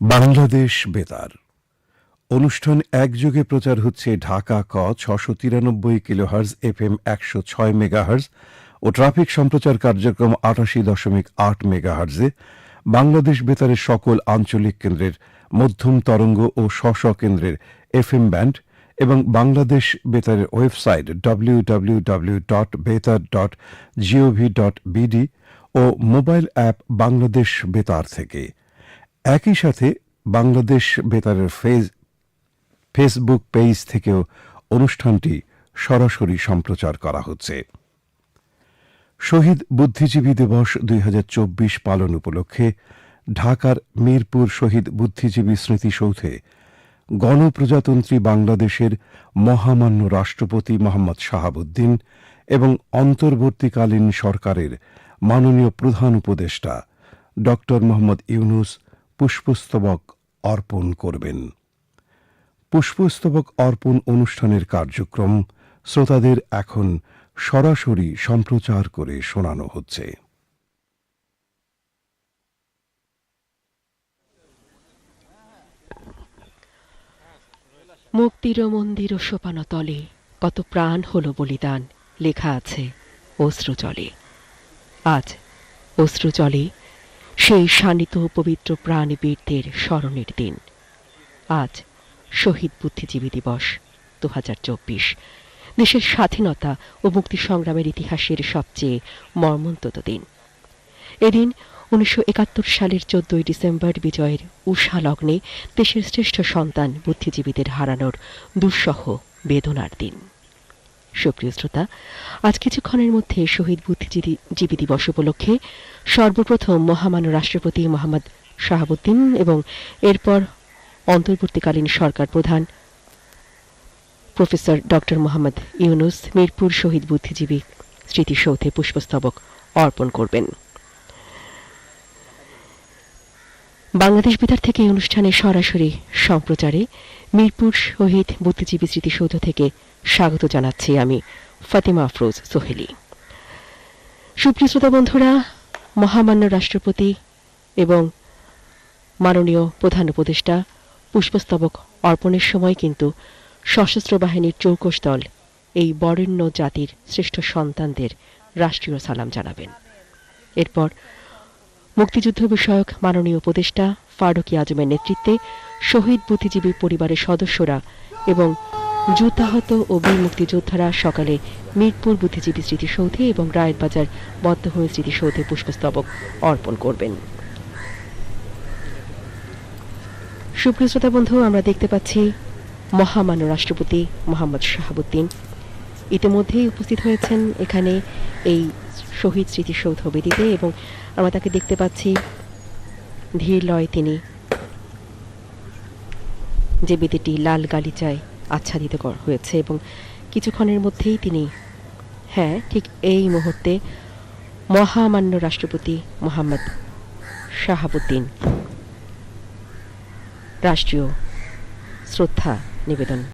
বাংলাদেশ বেতার। অনুষ্ঠান একযোগে প্রচার হচ্ছে ঢাকা ক ছশো তিরানব্বই কিলোহার্জ এফ এম একশো ছয় মেগাহার্জ ও ট্রাফিক সম্প্রচার কার্যক্রম আটাশি দশমিক আট মেগাহার্জে। বাংলাদেশ বেতারের সকল আঞ্চলিক কেন্দ্রের মধ্যম তরঙ্গ ও স্ব কেন্দ্রের এফ এম ব্যান্ড এবং Bangladesh বেতারের website W W W dot Betar dot gov dot BD ও মোবাইল অ্যাপ বাংলাদেশ বেতার থেকে। একই সাথে বাংলাদেশ বেতারের ফেজ ফেসবুক পেজ থেকেও অনুষ্ঠানটি সরাসরি সম্প্রচার করা হচ্ছে। শহীদ বুদ্ধিজীবী দিবস দুই হাজার চব্বিশ পালন উপলক্ষে ঢাকার মিরপুর শহীদ বুদ্ধিজীবী স্মৃতিসৌধে গণপ্রজাতন্ত্রী বাংলাদেশের মহামান্য রাষ্ট্রপতি মোহাম্মদ শাহাবুদ্দিন এবং অন্তর্বর্তীকালীন সরকারের মাননীয় প্রধান উপদেষ্টা ডক্টর মোহাম্মদ ইউনুস পুষ্পস্তবক অর্পণ করবেন। পুষ্পস্তবক অর্পণ অনুষ্ঠানের কার্যক্রম শ্রোতাদের এখন সরাসরি সম্প্রচার করে শোনানো হচ্ছে। মুক্তির মন্দির ও সোপানো তলে কত প্রাণ হলো বলিদান লেখা আছে অশ্রু জলে আজ অশ্রু জলে সেই শানিত পবিত্র প্রাণবীরদের স্মরণের দিন। আজ শহীদ বুদ্ধিজীবী দিবস দু হাজার চব্বিশ। দেশের স্বাধীনতা ও মুক্তি সংগ্রামের ইতিহাসের সবচেয়ে মর্মন্তত দিন। এদিন উনিশশো একাত্তর সালের চোদ্দই ডিসেম্বর বিজয়ের উষা লগ্নে দেশের শ্রেষ্ঠ সন্তান বুদ্ধিজীবীদের হারানোর দুঃসহ বেদনার দিন। সুপ্রিয় শ্রোতা, আজ কিছুক্ষণের মধ্যে শহীদ বুদ্ধিজীবী জীবী দিবস উপলক্ষে সর্বপ্রথম মহামান্য রাষ্ট্রপতি মোহাম্মদ শাহাবুদ্দিন এবং এরপর অন্তর্বর্তীকালীন সরকার প্রধান প্রফেসর ডক্টর মোহাম্মদ ইউনুস মিরপুর শহীদ বুদ্ধিজীবী স্মৃতিসৌধে পুষ্পস্তবক অর্পণ করবেন। বাংলাদেশ বেতার থেকে এই অনুষ্ঠানে সরাসরি সম্প্রচারে মিরপুর শহীদ বুদ্ধিজীবী স্মৃতিসৌধ থেকে স্বাগত জানাচ্ছি আমি ফাতিমা আফরোজ সোহেলি। সুপ্রিয় শ্রোতা বন্ধুরা, মহামান্য রাষ্ট্রপতি এবং মাননীয় প্রধান উপদেষ্টা, পুষ্পস্তবক অর্পণের সময় কিন্তু সশস্ত্র বাহিনীর চৌকস দল এই বরেণ্য জাতির শ্রেষ্ঠ সন্তানদের রাষ্ট্রীয় সালাম জানাবেন। এরপর মুক্তিযুদ্ধ বিষয়ক মাননীয় উপদেষ্টা ফারুকি আজমের নেতৃত্বে শহীদ বুদ্ধিজীবী পরিবারের সদস্যরা এবং যুদ্ধাহত ও বীর মুক্তিযোদ্ধারা সকালে মিরপুর বুদ্ধিজীবী স্মৃতিসৌধে এবং রায়েরবাজার বদ্ধভূমি স্মৃতিসৌধে পুষ্পস্তবক অর্পণ করবেন। সুপ্রিয় বন্ধু, আমরা দেখতে পাচ্ছি মহামান্য রাষ্ট্রপতি মোহাম্মদ শাহাবুদ্দিন। ইতিমধ্যেই উপস্থিত হয়েছেন এখানে এই শহীদ স্মৃতিসৌধ বেদিতে এবং আমরা তাকে দেখতে পাচ্ছি। ধীর লয় তিনি যে বেদিটি লাল গালিচায় আচ্ছাদিত হয়েছে এবং কিছুক্ষণের মধ্যেই তিনি হ্যাঁ ঠিক এই মুহূর্তে মহামান্য রাষ্ট্রপতি মোহাম্মদ শাহাবুদ্দিন রাষ্ট্রীয় শ্রদ্ধা নিবেদন।